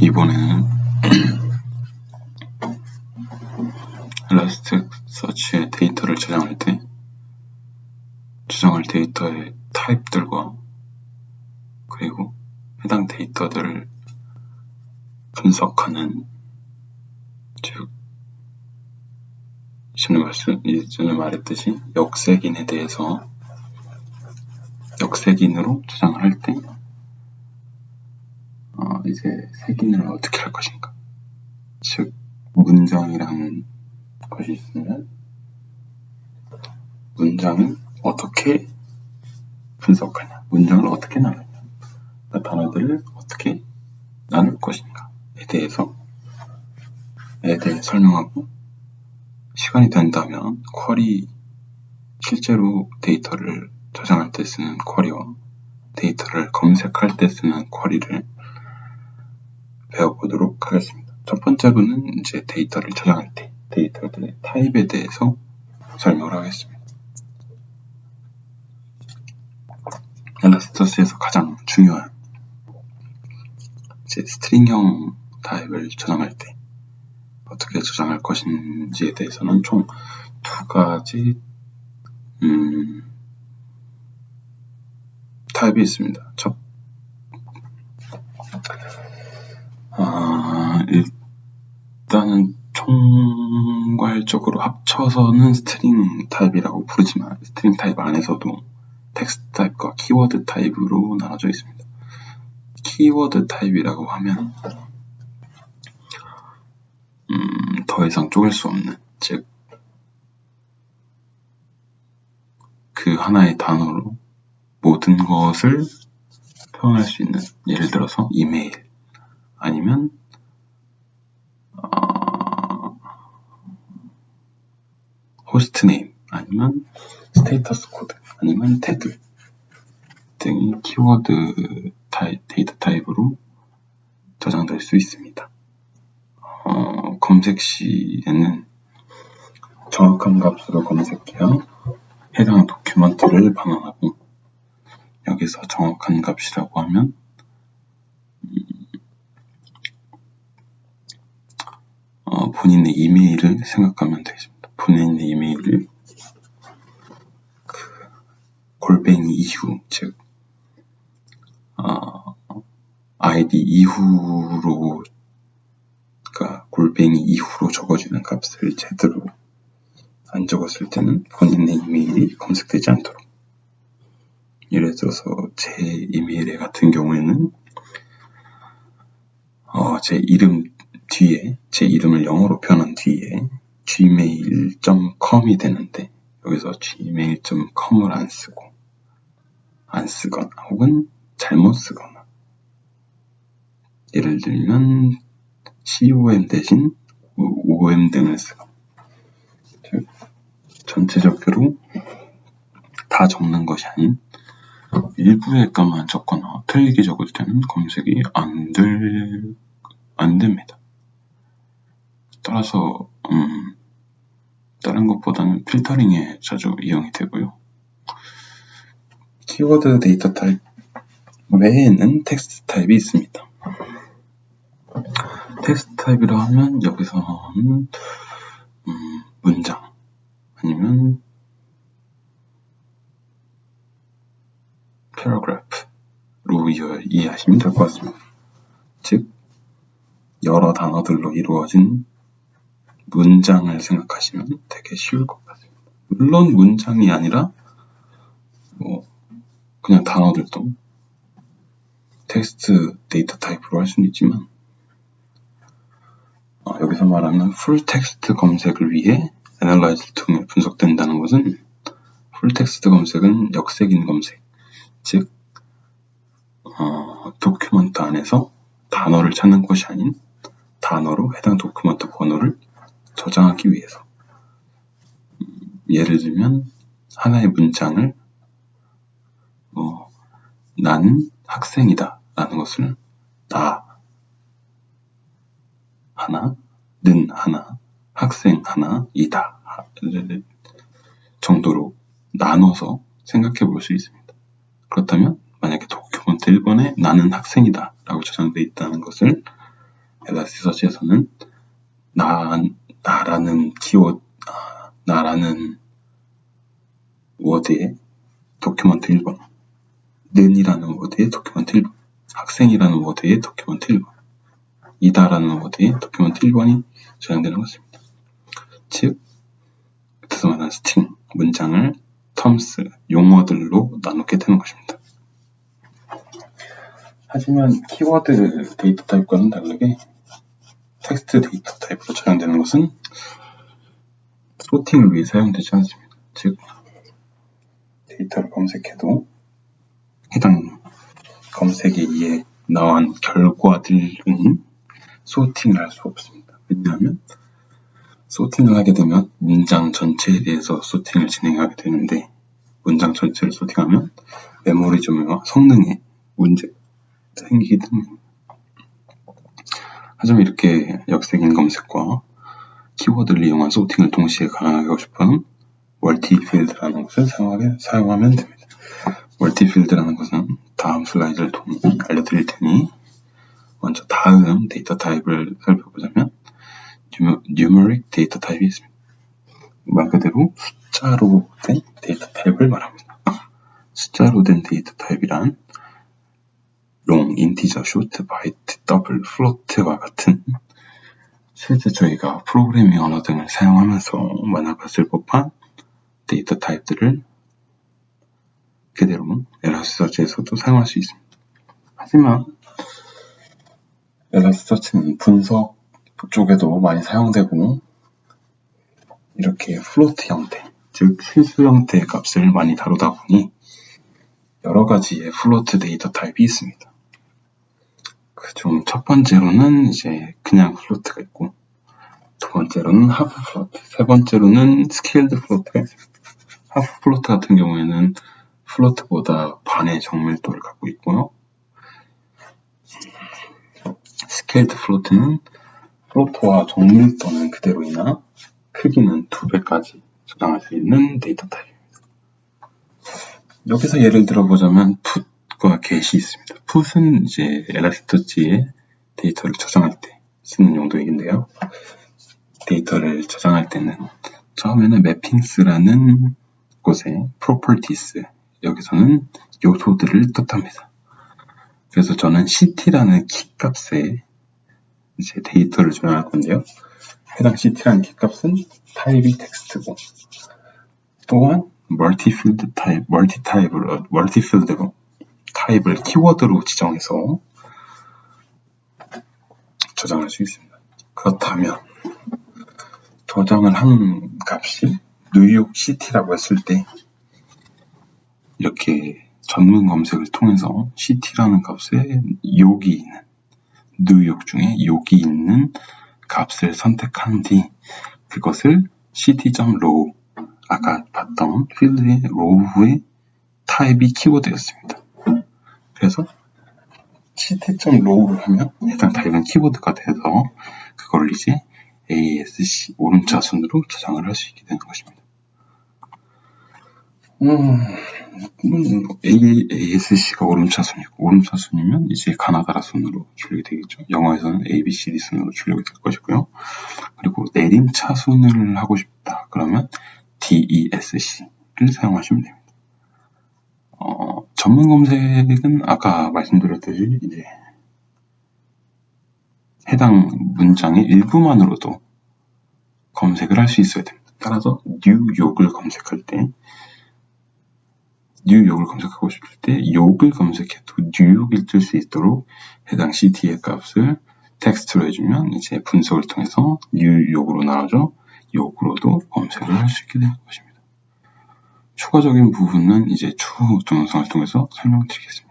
이번에는 엘라스틱서치의 데이터를 저장할 때 저장할 데이터의 타입들과 그리고 해당 데이터들을 분석하는 즉 이전에, 말씀, 이전에 말했듯이 역색인에 대해서 역색인으로 저장을 할때 어, 이제 색인을 어떻게 할 것인가? 즉 문장이라는 것이 있으면 문장을 어떻게 분석하냐? 문장을 어떻게 나누냐? 단어들을 어떻게 나눌 것인가에 대해서 에 대해 설명하고 시간이 된다면 쿼리 실제로 데이터를 저장할 때 쓰는 쿼리와 데이터를 검색할 때 쓰는 쿼리를 배워보도록 하겠습니다. 첫 번째로는 이제 데이터를 저장할 때 데이터들의 타입에 대해서 설명을 하겠습니다. 엘라스터스에서 가장 중요한 이제 스트링형 타입을 저장할 때 어떻게 저장할 것인지에 대해서는 총 두 가지 음, 타입이 있습니다. 첫, 아, 일단은 총괄적으로 합쳐서는 스트링 타입이라고 부르지만 스트링 타입 안에서도 텍스트 타입과 키워드 타입으로 나눠져 있습니다. 키워드 타입이라고 하면 음, 더 이상 쪼갤 수 없는 즉 그 하나의 단어로 모든 것을 표현할 수 있는 예를 들어서 이메일 아니면 어, 호스트 네임 아니면 스테이터스 코드 아니면 태그 등이 키워드 타입, 데이터 타입으로 저장될 수 있습니다. 어, 검색 시에는 정확한 값으로 검색해야 해당 도큐먼트를 반환하고 여기서 정확한 값이라고 하면 어, 본인의 이메일을 생각하면 되겠습니다. 본인의 이메일을 그 골뱅이 이후 즉 어, 아이디 이후로 그러니까 골뱅이 이후로 적어주는 값을 제대로 안 적었을 때는 본인의 이메일이 검색되지 않도록 예를 들어서 제 이메일 같은 경우에는 어, 제 이름 뒤에 제 이름을 영어로 표현한 뒤에 gmail.com이 되는데 여기서 gmail.com을 안 쓰고 안 쓰거나 혹은 잘못 쓰거나 예를 들면 com 대신 om 등을 쓰거나 전체적으로 다 적는 것이 아닌 일부의 값만 적거나 틀리게 적을 때는 검색이 안, 될, 안 됩니다. 따라서 음, 다른 것보다는 필터링에 자주 이용이 되고요. 키워드 데이터 타입 외에는 텍스트 타입이 있습니다. 텍스트 타입이라 하면 여기서는 음, 문장 아니면 paragraph로 이해하시면 될 것 같습니다. 즉 여러 단어들로 이루어진 문장을 생각하시면 되게 쉬울 것 같습니다. 물론 문장이 아니라 뭐 그냥 단어들도 텍스트 데이터 타입으로 할 수는 있지만 어, 여기서 말하는 풀 텍스트 검색을 위해 애널라이즈를 통해 분석된다는 것은 풀 텍스트 검색은 역색인 검색, 즉 어, 도큐먼트 안에서 단어를 찾는 것이 아닌 단어로 해당 도큐먼트 번호를 저장하기 위해서 음, 예를 들면 하나의 문장을 뭐 나는 학생이다 라는 것을 나 하나, 는 하나, 학생 하나, 이다 정도로 나눠서 생각해 볼 수 있습니다. 그렇다면 만약에 도큐먼트 1번에 나는 학생이다 라고 저장되어 있다는 것을 엘라스티서치에서는 나, 나라는 키워드, 아, 나라는 워드에 도큐먼트 1번, 는이라는 워드에 도큐먼트 1번, 학생이라는 워드에 도큐먼트 1번, 이다라는 워드에 도큐먼트 1번이 저장되는 것입니다. 즉, 뜻을 말하는 스팅, 문장을 텀스, 용어들로 나누게 되는 것입니다. 하지만 키워드 데이터 타입과는 다르게 텍스트 데이터 타입으로 저장되는 것은 소팅을 위해 사용되지 않습니다. 즉, 데이터를 검색해도 해당 검색에 의해 나온 결과들은 소팅을 할 수 없습니다. 왜냐하면 소팅을 하게 되면 문장 전체에 대해서 소팅을 진행하게 되는데 문장 전체를 소팅하면 메모리 점유와 성능에 문제가 생기기 때문입니다. 하지만 이렇게 역색인 검색과 키워드를 이용한 소팅을 동시에 가능하게 하고 싶으면 멀티 필드라는 것을 사용하게, 사용하면 됩니다. 멀티 필드라는 것은 다음 슬라이드를 통해 알려드릴 테니 먼저 다음 데이터 타입을 살펴보자면 numeric 데이터 타입이 있습니다. 말 그대로 숫자로 된 데이터 타입을 말합니다. 숫자로 된 데이터 타입이란 long, integer, short, byte, double, float와 같은 실제 저희가 프로그래밍 언어 등을 사용하면서 만나봤을 법한 데이터 타입들을 그대로 엘라스서치에서도 사용할 수 있습니다. 하지만 엘라스서치는 분석 쪽에도 많이 사용되고 이렇게 플로트 형태, 즉 실수 형태의 값을 많이 다루다 보니 여러 가지의 플로트 데이터 타입이 있습니다. 그 중 첫 번째로는 이제 그냥 플로트가 있고 두 번째로는 하프 플로트, 세 번째로는 스케일드 플로트가 있습니다. 하프 플로트 같은 경우에는 플로트보다 반의 정밀도를 갖고 있고요. 스케일드 플로트는 플로트와 정밀도는 그대로이나 크기는 두 배까지 저장할 수 있는 데이터 타입입니다. 여기서 예를 들어보자면 풋 과 get이 있습니다. 풋은 이제 엘라스토치에 데이터를 저장할 때 쓰는 용도이긴데요. 데이터를 저장할 때는 처음에는 mapings라는 곳에 properties 여기서는 요소들을 뜻합니다. 그래서 저는 ct라는 키 값에 이제 데이터를 저장할 건데요. 해당 ct라는 키 값은 타입이 텍스트고 또한 멀티필드 타입, 멀티 타입을 멀티필드로 타입을 키워드로 지정해서 저장할 수 있습니다. 그렇다면 저장을 한 값이 뉴욕 시티라고 했을 때 이렇게 전문 검색을 통해서 city라는 값에 욕이 있는 뉴욕 중에 욕이 있는 값을 선택한 뒤 그것을 city.row 아까 봤던 필드의 row의 타입이 키워드였습니다. 그래서 city.row를 하면 해당 타입은 키워드가 돼서 그걸 이제 ASC 오름차 순으로 저장을 할 수 있게 되는 것입니다. 음, 음, ASC가 오름차순이고 오름차순이면 이제 가나다라 순으로 출력이 되겠죠. 영어에서는 ABCD 순으로 출력이 될 것이고요. 그리고 내림차 순을 하고 싶다. 그러면 DESC를 사용하시면 됩니다. 어, 전문 검색은 아까 말씀드렸듯이 이제 해당 문장의 일부만으로도 검색을 할 수 있어야 됩니다. 따라서 뉴욕을 검색할 때 뉴욕을 검색하고 싶을 때 욕을 검색해도 뉴욕일 뜰수 있도록 해당 CT의 값을 텍스트로 해주면 이제 분석을 통해서 뉴욕으로 나눠져 욕으로도 검색을 할 수 있게 되는 것입니다. 추가적인 부분은 이제 추후 동영상을 통해서 설명드리겠습니다.